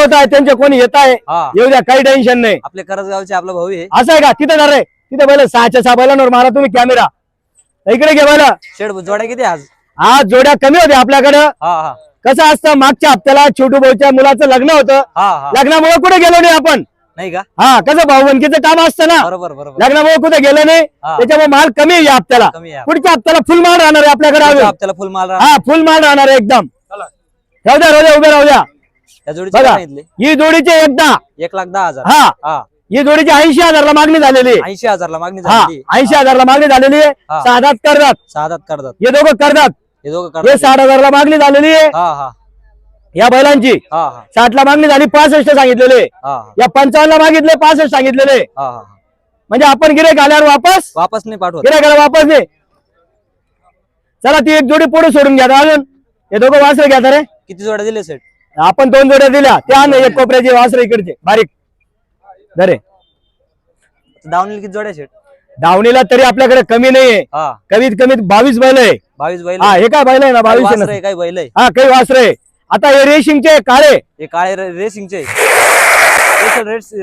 होत आहे त्यांचे कोणी येत आहे हा. येऊ द्या काही टेन्शन नाही. आपले करजगावचे आपला भाऊ आहे. असं आहे का? तिथं धर रे. तिथं बैल सहाच्या सहा बैलांवर मारा तुम्ही कॅमेरा इकडे घे बैल. शेड जोड्या किती आज? आज जोड्या कमी होत्या आपल्याकडं. हा हा. कसं असतं मागच्या हप्त्याला छोटू भाऊच्या मुलाचं लग्न होतं. हा हा. लग्नामुळे कुठे गेलो नाही आपण? नाही का? हा कसं भाऊबंदकीचं काम असतं ना? बरोबर बरोबर. लग्नामुळे कुठे गेलो नाही. हा. त्याच्यामुळे माल कमी आहे या हप्त्याला. कमी आहे. पुढच्या हप्त्याला फुल माल राहणार आहे आपल्याकडे अजून. फुल माल राहणार. हा फुल माल राहणार आहे एकदम. राहू द्या राहू द्या उभे राहू द्या. त्या जोडीचे बघा काय सांगितले ही जोडीचे एकदा. एक लाख दहा हजार. हा. हा. ही जोडीची ऐंशी हजारला मागणी झालेली. आहे. ऐंशी हजारला मागणी हा झाली ऐंशी हजारला मागणी झालेली. आहे हा. साधात करतात सहा दात करतात हे दोघं करतात हे दोघं हे करतात साठ हजारला मागणी झालेली. आहे हा हा. या बैलांची. हा हा. साठला मागणी झाली पासष्ट सांगितलेले. हा हा. या पंचावन्नला मागितले पासष्ट सांगितलेले. हा हा म्हणजे आपण गिरेक आल्यावर वापस? वापस नाही पाठवत. गिरेकाला वापस दे चला ती एक जोडी पुढे सोडून घ्या आता अजून. हे दोघं वासरे घ्या तर रे. किती जोड्या दिले सेट आपण दोन जोड्या दिल्या त्या आण एक कोपऱ्याचे वासरे इकडचे. बारीक. दरे दावणीला किती जोड्या सेट धावणीला तरी आपल्याकडे कमी नाहीये. हा. कमीत कमीत बावीस बैल आहे. बावीस बैल हा हे काय बैल आहे ना? बावीस आहे ना? काही बैल आहे. हा काही वासरे आहे. आता हे रेशिंगचे काळे. हे काळे रे- रेसिंगचे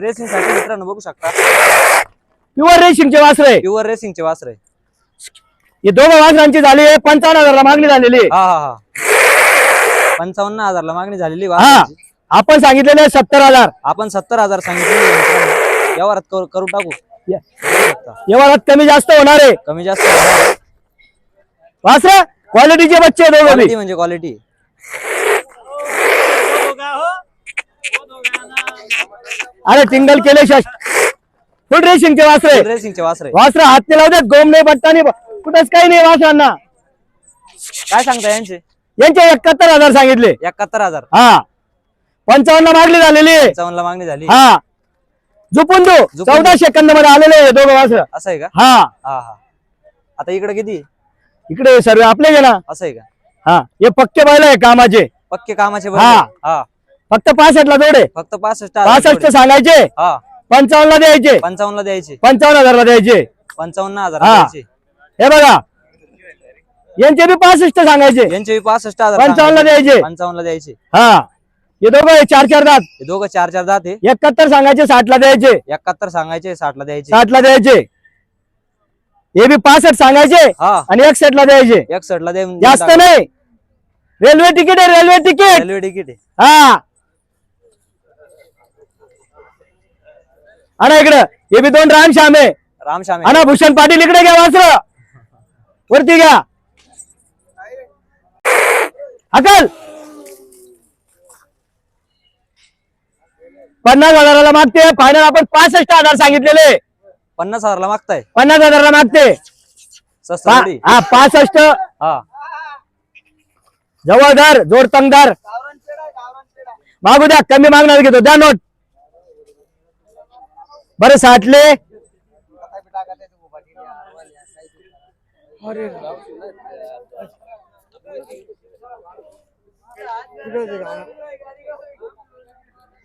रेसिंगसाठी मित्रांनो बघू शकता. प्युअर रेशिंगचे वासरे. प्युअर रेसिंगचे वासर आहे. हे दोघं वासरांची झाली आहे पंचावन्न हजारला मागणी झालेली आहे. हा हा हा. पंचावन्न हजारला मागणी झालेली हा वासराची. आपण सांगितलेले सत्तर हजार. आपण सत्तर हजार सांगितले व्यवहारात करू करू टाकू. या- बघू शकता. व्यवहारात कमी जास्त होणार आहे. कमी जास्त होणार. वासरे क्वालिटीचे बच्चे आहे दोघं. Quality B. म्हणजे क्वालिटी अरे टिंगल केले शश. फुल रेशिंगचे वासरे रेसिंगचे वासरे वासरे हात ते लावतात गोम नाही पट्टा नाही कुठंच काही नाही वासरांना काय सांगता यांचे? यांचे एकाहत्तर हजार सांगितले. एकाहत्तर हजार. हा. पंचावन्न मागणी झालेली. पंचावन्न ला मागणी झाली. हा. झुपून दो झुपून चौदा सेकंदमध्ये आलेले आहे दोघं वासर असं आहे का? हा. हा हा. आता इकडे किती? इकडे सर्व आपले गे ना. असं आहे का? हा. हे पक्के बैल आहे कामाचे. पक्के कामाचे बैल हा. हा. फक्त पासष्ट ला जोडे. फक्त पासष्ट हजार पासष्ट. सांगायचे. हा. पंचावन्न ला द्यायचे. पंचावन्न ला द्यायचे. पंचावन्न हजारला द्यायचे. पंचावन्न हजार हा. द्यायचे. हे बघा. यांचे बी पासष्ट सांगायचे. यांचे पासष्ट हजार द्यायचे. पंचावन्न ला द्यायचे. हा. हे दोघं आहे, चार चार दात. हे दोघं चार चार जाते एकाहत्तर सांगायचे साठ ला द्यायचे. एकाहत्तर सांगायचे साठ ला द्यायचे. साठ ला द्यायचे. हे बी पासष्ट सांगायचे हा. आणि एकसष्ट ला द्यायचे. एकसठ ला देऊन जास्त नाही. रेल्वे तिकीट आहे रेल्वे तिकीट. रेल्वे तिकीट आहे. हा. आणा इकडं. हे बी दोन राम श्याम आहे. रामश्याम आहे. आणा भूषण पाटील इकडे घ्या वासर. वरती घ्या. अकल! पन्नास हजाराला मागते. फायनल आपण पासष्ट हजार सांगितलेले. पन्नास हजारला मागताय. पन्नास हजाराला मागते. पा-. हा पासष्ट. हा. जवळदार जोडतंगदार मागू द्या कमी मागणार घेतो. द्या नोट. बरं साठले.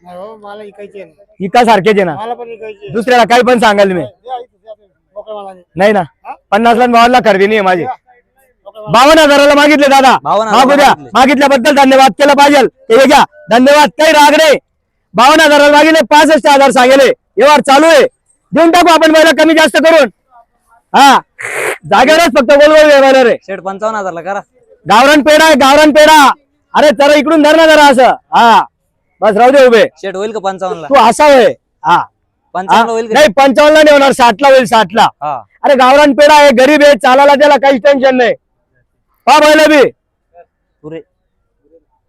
हो, मला इकायचे. इका सारखेच आहे ना. मला पण इकायचे दुसऱ्याला काही पण सांगाल मी. मोकळ्या मालाने. नाही ना. पन्नासला बावनला खरेदी नाही आहे माझी. बावन्न हजाराला मागितले दादा. बावन्न हजाराला मागू द्या. मागितले. मागितल्याबद्दल धन्यवाद केलं पाहिजे. हे घ्या धन्यवाद. काही राग नाही. बावन्न हजाराला मागितले पासष्ट हजार सांगेले. व्यवहार चालू आहे. देऊन टाकू आपण पहिला कमी जास्त करून. हा. जागेवरच फक्त बोलवून व्यवहार रे शेठ पंचावन्न हजारला करा. गावरान पेढा आहे गावरान पेढा. अरे जरा इकडून धर ना जरा असं. हा. बस राहू दे उभे. शेठ होईल का पंचावन्न तू असा होय. हा? पंचावन्न होईल का? नाही पंचावन्नला नाही होणार साठला होईल साठला हा. अरे गावरान पेढा आहे गरीब आहे चालायला त्याला काहीच टेन्शन नाही. पा बैल बी पुरे.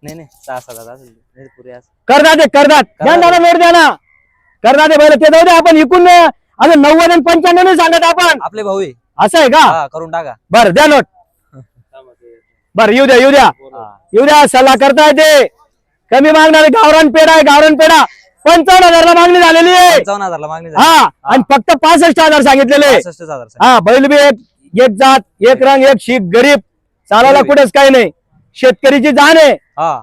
नाही नाही सहा सात हजार असेल. नाही पुरे असं. करदात आहे करदात द्या ना दादा. नोट द्या ना. करदात आहे बैल. ते जाऊ दे आपण इकून अजून नव्वद आणि पंच्याण्णव नाही सांगत आपण. आपले भाऊ आहे. असं आहे का? हा करून टाका. बर द्या नोट. बर येऊ द्या येऊ द्या. हा. येऊ द्या सल्ला करता येते कमी मागणारे गावरान पेढा आहे गावरान पेढा. पंचावन्न हजारला मागणी झालेली आहे. पंचावन्न हजारला मागणी झाली. हा आणि फक्त पासष्ट हजार सांगितलेले हजार. हा बैल बी एक एक जात एक रंग एक शीख गरीब. चालायला. कुठेच काही नाही. शेतकरीची जाण आहे. हा.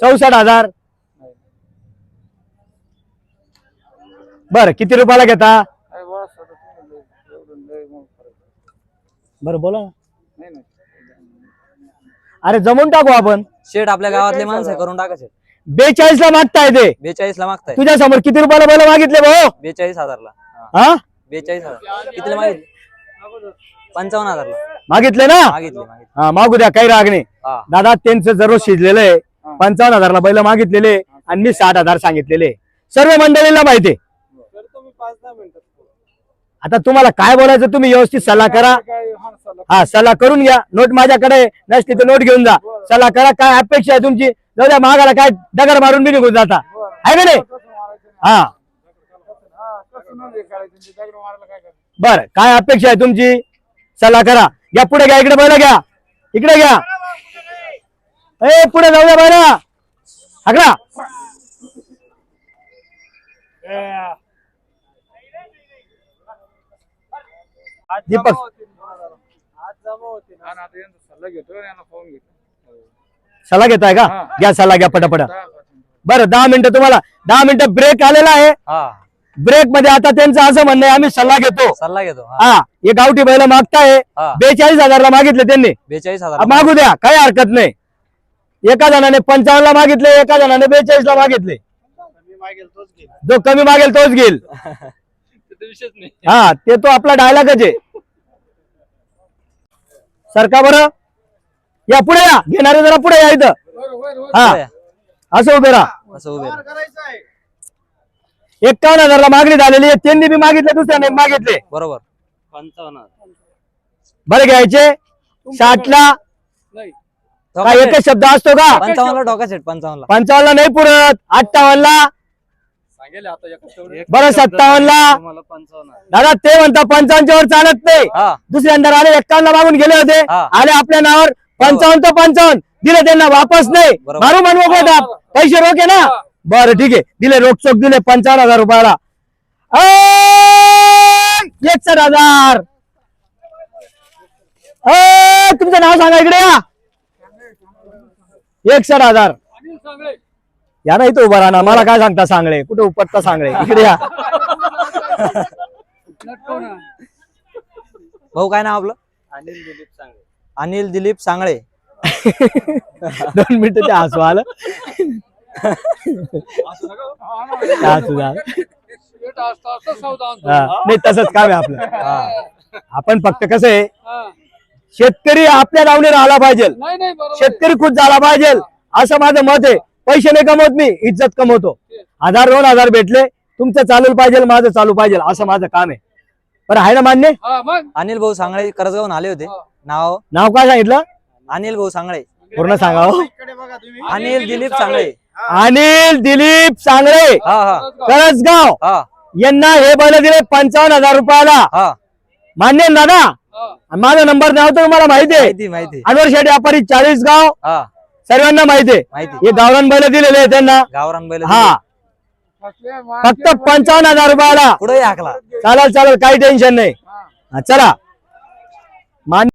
चौसष्ट हजार. बर किती रुपयाला घेता अरे बरं, सगळं तुम्ही लय- एवढं लय मग फरक. बर बोला ना. अरे जमून टाकू आपण. शेट आपल्या गावातले माणसं आहे, करून टाका शेट बेचाळीस ला मागताय ते. बेचाळीस ला मागताय. तुझ्या समोर किती रुपयाला बैल मागितले भाऊ? बेचाळीस हजारला. हा, हा बेचाळीस हजार. कितीला मागितले? पंचावन्न हजारला. मागितले ना? मागितले मागितले. हा मागू द्या काही राग नाही. हा. दादा त्यांचं जरूर शिजलेलं आहे. पंचावन्न हजारला बैल मागितलेले आणि मी साठ हजार सांगितलेले. सर्व मंडळीला माहिती आहे. करतो मी पाच दहा मिनिटात आता तुम्हाला काय बोलायचं तुम्ही व्यवस्थित सल्ला करा. हा सल्ला करून घ्या. नोट माझ्याकडे. नसली तर नोट घेऊन जा. सल्ला करा. काय अपेक्षा आहे तुमची? जाऊ द्या मागाला काय दगड मारून बी निघून जाता. आहे का नाही. हा. बर काय अपेक्षा आहे तुमची? सल्ला करा. घ्या पुढे घ्या इकडे बैल घ्या. इकडे घ्या. ए पुढे जाऊ द्या बैल. हाकला दीपक. आज जमा होते ना आता यांचा सल्ला घेतो यांना फोन घेतो सल्ला घेताय का? घ्या सल्ला घ्या पटापट. बरं दहा मिनिटं तुम्हाला दहा मिनिटं ब्रेक आलेला आहे. हा. ब्रेकमध्ये आता त्यांचं असं म्हणणं आहे आम्ही सल्ला घेतो. सल्ला घेतो हा. हा हे गावठी बैल मागताय. हा. बेचाळीस हजारला मागितले त्यांनी. बेचाळीस हजार मागू द्या काही हरकत नाही. एका जणाने पंचावन्न ला मागितले एका जणाने बेचाळीस ला मागितले. मी मागेल तोच घेईल. जो कमी मागेल तोच घेईल. हा ते तो आपला डायलॉगच आहे. सरका बरं. या पुढे या. घेणारे जरा पुढे या इथं. हा. असं उभे राहा. असं उभे राहा. करायचं आहे एकावन्न हजारला मागणी झालेली आहे. त्यांनी बी मागितले दुसऱ्याने मागितले. बरोबर. बरं घ्यायचे. साठला. नाही. काय एकच शब्द असतो का? पंचावन्नला डोका शेट पंचावन्नला. पंचावन्नला नाही पुरत. एका तेवढे बरं सत्तावन्नला मला पंचावन्न दादा ते म्हणता पंचावन्नच्या वर चालत नाही. दुसऱ्यांदा आले एक्कावन्न मागून गेले होते. हा. आले आपल्या नावावर पंचावन्न तर पंचावन्न. दिले त्यांना वापस नाही. मारू म्हणू होता पैसे रोखे ना. बरं ठीक आहे. दिले रोखचोक दिले पंचावन्न हजार रुपयाला. एकसठ हजार तुमचं नाव सांगा इकडे या. एकसठ हजार या ना इथं उभा राहा ना मला काय सांगता सांगळे? कुठे उपटता सांगळे? इकडे या. भाऊ काय नाव आपलं? अनिल दिलीप सांगे अनिल दिलीप सांगळे. दोन मिनिटं ते हसू आलं. ते हसू झालं. हा, नाही तसंच काम आहे आपलं. हा. आपण फक्त कसं आहे शेतकरी आपल्या लावणी राहिला पाहिजे. नाही नाही बरोबर शेतकरी खुश झाला पाहिजे. असं माझं मत आहे. पैसे नाही कमवत मी इज्जत कमवतो. हजार दोन हजार भेटले तुमचं चालू पाहिजे माझं चालू पाहिजे असं माझं काम आहे. बरं आहे ना मान्य? हा मग? अनिल भाऊ सांगळे करजगावून आले होते. नाव? नाव काय सांगितलं? अनिल भाऊ सांगळे. पूर्ण सांगा हो. इकडे बघा तुम्ही. अनिल दिलीप सांगळे. अनिल दिलीप सांगळे. हा हा. करसगाव हा. यांना हे बैल दिले पंचावन्न हजार रुपयाला. हा. मान्य आहे ना दादा? आणि माझा नंबर नाव तर तुम्हाला माहिती आहे. माहिती माहिती. अनवर शेठ व्यापारी चाळीस गाव हा. सर्वांना माहिती आहे. माहिती हे गावरान बैल दिलेले आहे त्यांना. गावरान बैल हा. फक्त पंचावन्न हजार रुपयाला. पुढे हाकला चालेल चालेल काही टेन्शन नाही. हा, चला. मान्य